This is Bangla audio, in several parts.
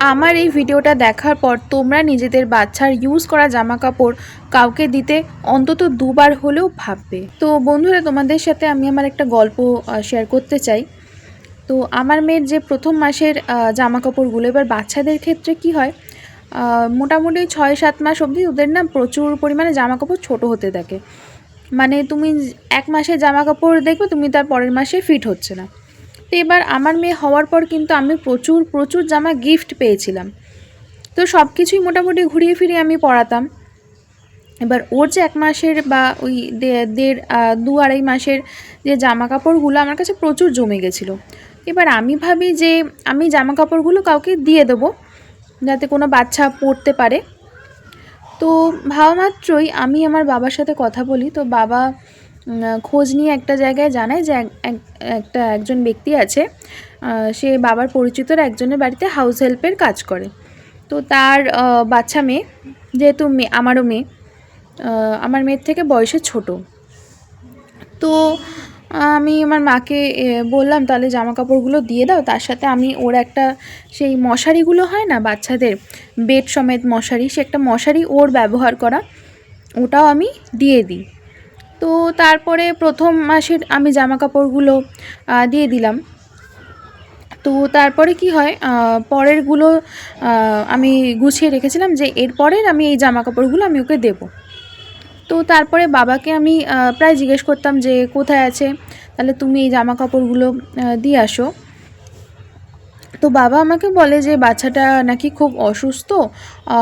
আমার এই ভিডিওটা দেখার পর তোমরা নিজেদের বাচ্চার ইউজ করা জামা কাপড় কাউকে দিতে অন্তত দুবার হলেও ভাববে। তো বন্ধুরা, তোমাদের সাথে আমি আমার একটা গল্প শেয়ার করতে চাই। তো আমার মেয়ের যে প্রথম মাসের জামা কাপড়গুলো এবার বাচ্চাদের ক্ষেত্রে কি হয় মোটামুটি ছয় সাত মাস অবধি ওদের না প্রচুর পরিমাণে জামা কাপড় ছোটো হতে থাকে। মানে তুমি এক মাসের জামা কাপড় দেখবে, তুমি তার পরের মাসে ফিট হচ্ছে না। তো এবার আমার মেয়ে হওয়ার পর কিন্তু আমি প্রচুর প্রচুর জামা গিফট পেয়েছিলাম। তো সব কিছুই মোটামুটি ঘুরিয়ে ফিরিয়ে আমি পড়াতাম। এবার ওর যে এক মাসের বা ওই দেড় দু আড়াই মাসের যে জামা কাপড়গুলো আমার কাছে প্রচুর জমে গেছিল। এবার আমি ভাবি যে আমি জামা কাপড়গুলো কাউকে দিয়ে দেবো, যাতে কোনো বাচ্চা পরতে পারে। তো ভাবা মাত্রই আমি আমার বাবার সাথে কথা বলি, তো বাবা খোঁজ নিয়ে একটা জায়গায় জানায় যে এক- এক- একটা একজন ব্যক্তি আছে সে বাবার পরিচিতর একজনের বাড়িতে হাউস হেল্পের কাজ করে। তো তার বাচ্চা মেয়ে, যেহেতু মেয়ে, আমারও মেয়ে আমার মেয়ের থেকে বয়সে ছোট। তো আমি আমার মাকে বললাম, তাহলে জামা কাপড়গুলো দিয়ে দাও। তার সাথে আমি ওর একটা সেই মশারিগুলো হয় না, বাচ্চাদের বেড সমেত মশারি, সে একটা মশারি ওর ব্যবহার করা, ওটাও আমি দিয়ে দিই। তো তারপরে প্রথম মাসের আমি জামা কাপড়গুলো দিয়ে দিলাম। তো তারপরে কি হয় পরেরগুলো আমি গুছিয়ে রেখেছিলাম যে এরপরের আমি এই জামা কাপড়গুলো আমি ওকে দেবো। তো তারপরে বাবাকে আমি প্রায় জিজ্ঞেস করতাম যে কোথায় আছে, তাহলে তুমি এই জামা কাপড়গুলো দিয়ে আসো। তো বাবা আমাকে বলে যে বাচ্চাটা নাকি খুব অসুস্থ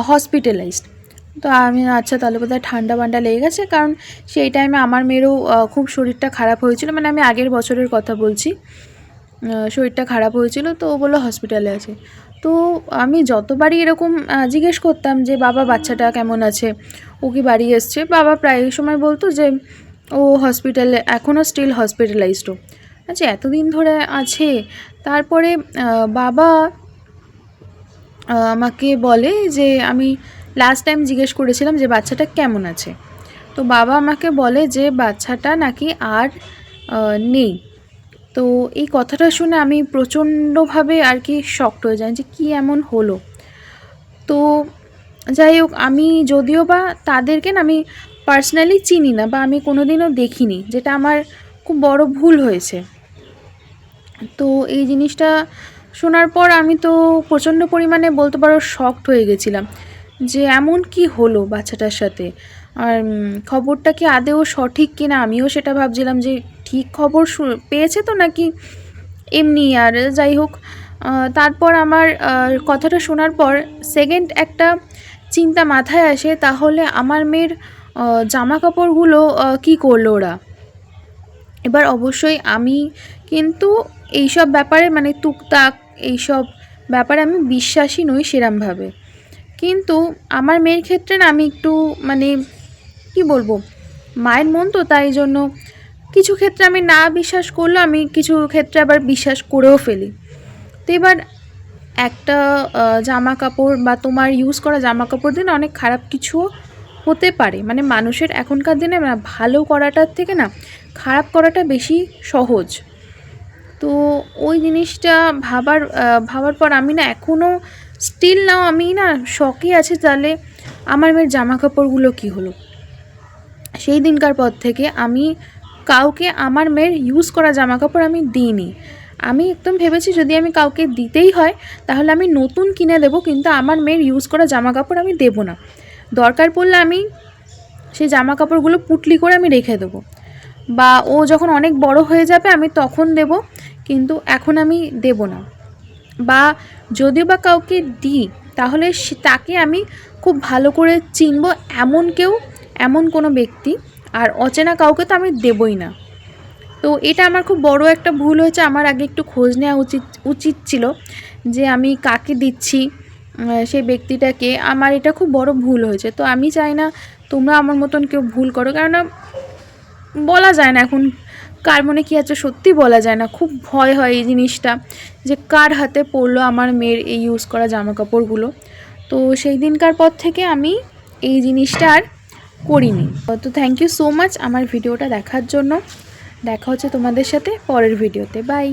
হসপিটালাইজড তো আমি আচ্ছা তাহলে বোধহয় ঠান্ডা বান্ডা লেগে গেছে, কারণ সেই টাইমে আমার মেয়েরও খুব শরীরটা খারাপ হয়েছিল মানে আমি আগের বছরের কথা বলছি। শরীরটা খারাপ হয়েছিল, তো ও বলল হসপিটালে আছে। তো আমি যতবারই এরকম জিজ্ঞেস করতাম যে, বাবা, বাচ্চাটা কেমন আছে? ও কি বাড়ি এসছে? বাবা প্রায় সময় বলতো যে, ও হসপিটালে এখনও স্টিল হসপিটালাইজড আচ্ছা এতদিন ধরে আছে। তারপরে বাবা আমাকে বলে যে, আমি লাস্ট টাইম জিজ্ঞেস করেছিলাম যে বাচ্চাটা কেমন আছে। তো বাবা আমাকে বলে যে বাচ্চাটা নাকি আর নেই। তো এই কথাটা শুনে আমি প্রচণ্ডভাবে আর কি শক্ট হয়ে যাই যে কী এমন হলো। তো যাই হোক, আমি যদিও বা তাদেরকে না আমি পার্সোনালি চিনি না বা আমি কোনোদিনও দেখিনি, যেটা আমার খুব বড় ভুল হয়েছে। তো এই জিনিসটা শোনার পর আমি তো প্রচণ্ড পরিমাণে বলতে পারো শকড হয়ে গেছিলাম। যে এমন কি হলো বাচ্চাটার সাথে? আর খবরটা কি আদেও সঠিক কিনা আমিও সেটা ভাবছিলাম যে ঠিক খবর পেয়েছে তো নাকি? এমনি, আর যাই হোক তারপর আমার কথাটা শোনার পর সেকেন্ড একটা চিন্তা মাথায় আসে, তাহলে আমার মেয়ের জামা কাপড়গুলো কী করল ওরা? এবার অবশ্যই আমি কিন্তু এইসব ব্যাপারে মানে টুকটাক এইসব ব্যাপারে আমি বিশ্বাসী নই সেরমভাবে। কিন্তু আমার মেয়ের ক্ষেত্রে না আমি একটু মানে কি বলব, মায়ের মন তো তাই জন্য কিছু ক্ষেত্রে আমি না বিশ্বাস করলেও আমি কিছু ক্ষেত্রে আবার বিশ্বাস করেও ফেলি। তো এবার একটা জামা কাপড় বা তোমার ইউজ করা জামা কাপড় দিয়ে না অনেক খারাপ কিছুও হতে পারে। মানে মানুষের এখনকার দিনে ভালো করাটার থেকে না খারাপ করাটা বেশি সহজ। তো ওই জিনিসটা ভাবার ভাবার পর আমি না এখনও স্টিল নাও আমি না শখে আছি, তাহলে আমার মেয়ের জামা কাপড়গুলো কী হলো? সেই দিনকার পর থেকে আমি কাউকে আমার মেয়ের ইউজ করা জামা কাপড় আমি দিইনি। আমি একদম ভেবেছি যদি আমি কাউকে দিতেই হয়, তাহলে আমি নতুন কিনে দেবো, কিন্তু আমার মেয়ের ইউজ করা জামা কাপড় আমি দেবো না। দরকার পড়লে আমি সেই জামা কাপড়গুলো পুটলি করে আমি রেখে দেবো। বা ও যখন অনেক বড় হয়ে যাবে, আমি তখন দেব, কিন্তু এখন আমি দেব না। বা যদিও বা কাউকে দিই, তাহলে তাকে আমি খুব ভালো করে চিনব এমন কেউ, এমন কোনো ব্যক্তি, আর অচেনা কাউকে তো আমি দেবই না। তো এটা আমার খুব বড় একটা ভুল হয়েছে, আমার আগে একটু খোঁজ নেওয়া উচিত উচিত ছিল যে আমি কাকে দিচ্ছি সেই ব্যক্তিটাকে। আমার এটা খুব বড় ভুল হয়েছে। তো আমি চাই না তোমরা আমার মতন কেউ ভুল করো, কেননা বলা যায় না এখন কার মনে কী আছে সত্যি বলা যায় না। খুব ভয় হয় এই জিনিসটা যে কার হাতে পড়ল আমার মেয়ের এই ইউজ করা জামা কাপড়গুলো তো সেই দিনকার পর থেকে আমি এই জিনিসটা আর করিনি। তো থ্যাংক ইউ সো মাচ আমার ভিডিওটা দেখার জন্য। দেখা হচ্ছে তোমাদের সাথে পরের ভিডিওতে। বাই